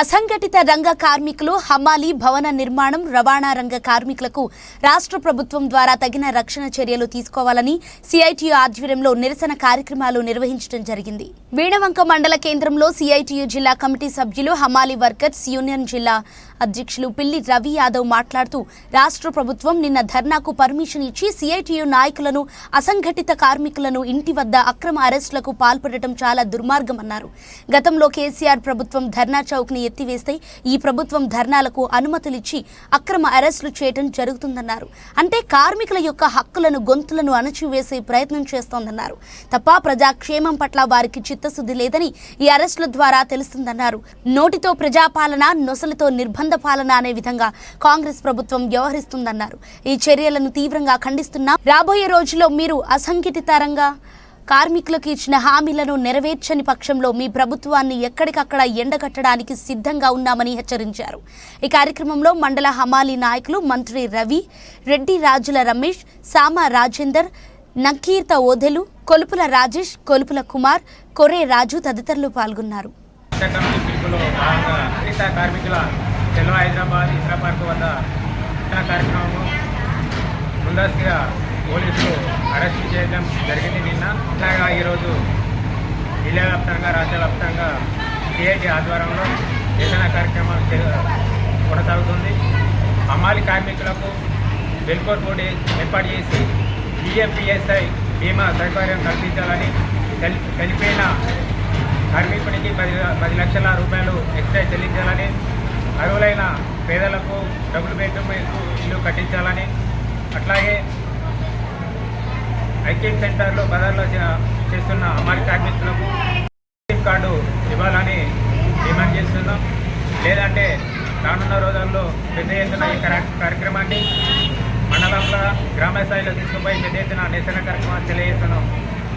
అసంఘటిత రంగ కార్మికులు హమాలి భవన నిర్మాణం రవాణా రంగ కార్మికులకు రాష్ట్ర ప్రభుత్వం ద్వారా తగిన రక్షణ చర్యలు తీసుకోవాలని సిఐటియు ఆధ్వర్యంలో నిరసన కార్యక్రమాలు నిర్వహించడం జరిగింది. వీణవంక మండల కేంద్రంలో సిఐటియు జిల్లా కమిటీ సభ్యులు హమాలి వర్కర్స్ యూనియన్ జిల్లా అధ్యక్షులు పిల్లి రవి యాదవ్ మాట్లాడుతూ రాష్ట్ర ప్రభుత్వం నిన్న ధర్నాకు పర్మిషన్ ఇచ్చి సిఐటియు నాయకులను అసంఘటిత కార్మికులను ఇంటి వద్ద అక్రమ అరెస్టులకు పాల్పడటం చాలా దుర్మార్గమన్నారు. గతంలో కేసీఆర్ ప్రభుత్వం ధర్నా చౌక్ని ఎత్తివేస్తే ఈ ప్రభుత్వం ధర్నాలకు అనుమతులిచ్చి అక్రమ అరెస్టులు చేయడం జరుగుతుందన్నారు. అంటే కార్మికుల యొక్క హక్కులను గొంతులను అణచివేసే ప్రయత్నం చేస్తోందన్నారు. తప్ప ప్రజాక్షేమం పట్ల వారికి చిత్తశుద్ధి లేదని ఈ అరెస్టుల ద్వారా తెలుస్తుందన్నారు. నోటితో ప్రజాపాలన నొసలతో నిర్బంధ పాలన అనే విధంగా కాంగ్రెస్ ప్రభుత్వం వ్యవహరిస్తుందన్నారు. ఈ చర్యలను తీవ్రంగా ఖండిస్తున్నా రాబోయే రోజుల్లో మీరు అసంఘటిత రంగా కార్మికులకు ఇచ్చిన హామీలను నెరవేర్చని పక్షంలో మీ ప్రభుత్వాన్ని ఎక్కడికక్కడ ఎండగట్టడానికి సిద్ధంగా ఉన్నామని హెచ్చరించారు. ఈ కార్యక్రమంలో మండల హమాలి నాయకులు మంత్రి రవి రెడ్డి రాజుల రమేష్ సామ రాజేందర్ నకీర్త ఓదెలు కొలుపుల రాజేష్ కొలుపుల కుమార్ కొరే రాజు తదితరులు పాల్గొన్నారు. కార్మికుల హైదరాబాద్ పార్క్ వద్ద కార్యక్రమం ముందస్తుగా పోలీసులు అరెస్ట్ చేయడం జరిగింది నిన్న. ఇట్లాగా ఈరోజు జిల్లా వ్యాప్తంగా రాష్ట్ర వ్యాప్తంగా సిఐటి ఆధ్వర్యంలో నిరసన కార్యక్రమం కొనసాగుతుంది. అమ్మాలి కార్మికులకు వెల్కోర్ బోర్డు ఏర్పాటు చేసి పిఎఫ్పిఎస్ఐ బీమా సౌకర్యం కల్పించాలని కలిపిన చనిపోయిన కార్మికునికి పది పది లక్షల రూపాయలు ఎక్స్ట్రా చెల్లించాలని అర్హులైన పేదలకు డబుల్ బెడ్రూమ్ ఇల్లు కట్టించాలని అట్లాగే ఐక్యం సెంటర్లో బజార్లో చేస్తున్న అమ్మాయి కార్మికులకు రేషన్ కార్డు ఇవ్వాలని డిమాండ్ చేస్తున్నాం. లేదంటే రానున్న రోజుల్లో పెద్ద ఎత్తున ఈ కార్యక్రమాన్ని మండలంలో గ్రామ స్థాయిలో తీసుకుపోయి పెద్ద ఎత్తున నిరసన కార్యక్రమాన్ని తెలియజేస్తున్నాం.